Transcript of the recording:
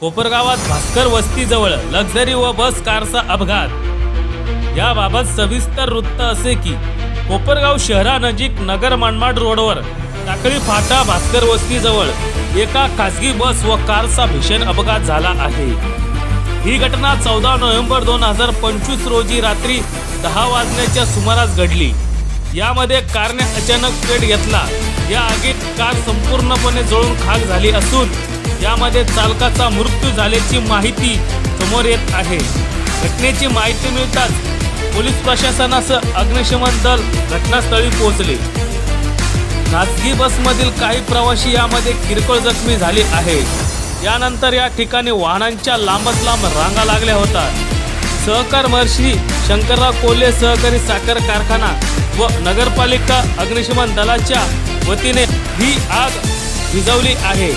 कोपरगावात Bhaskar वस्तीजवळ luxury व बस कारचा अपघात. याबाबत सविस्तर वृत्त असे की कोपरगाव शहरानजीक नगर मानमाड रोडवर टाकळी फाटा भास्कर वस्तीजवळ एका खासगी बस व कारचा भीषण अपघात झाला आहे. ही घटना चौदा नोव्हेंबर दोन हजार पंचवीस रोजी रात्री दहा वाजण्याच्या सुमारास घडली. यामध्ये कारने अचानक पेट घेतला. या आगीत कार संपूर्णपणे जळून खाक झाली असून यामध्ये चालकाचा मृत्यू झाल्याची माहिती समोर येत आहे. घटनेची माहिती मिळताच पोलीस प्रशासनासह अग्निशमन दल घटनास्थळी पोहोचले. खासगी बसमधील काही प्रवासी यामध्ये किरकोळ जखमी झाले आहेत यानंतर या ठिकाणी वाहनांच्या लांबच लांब रांगा लागल्या होतात सहकार महर्षी शंकरराव कोल्हे सहकारी साखर कारखाना व नगरपालिका अग्निशमन दलाच्या वतीने ही आग विझवली आहे.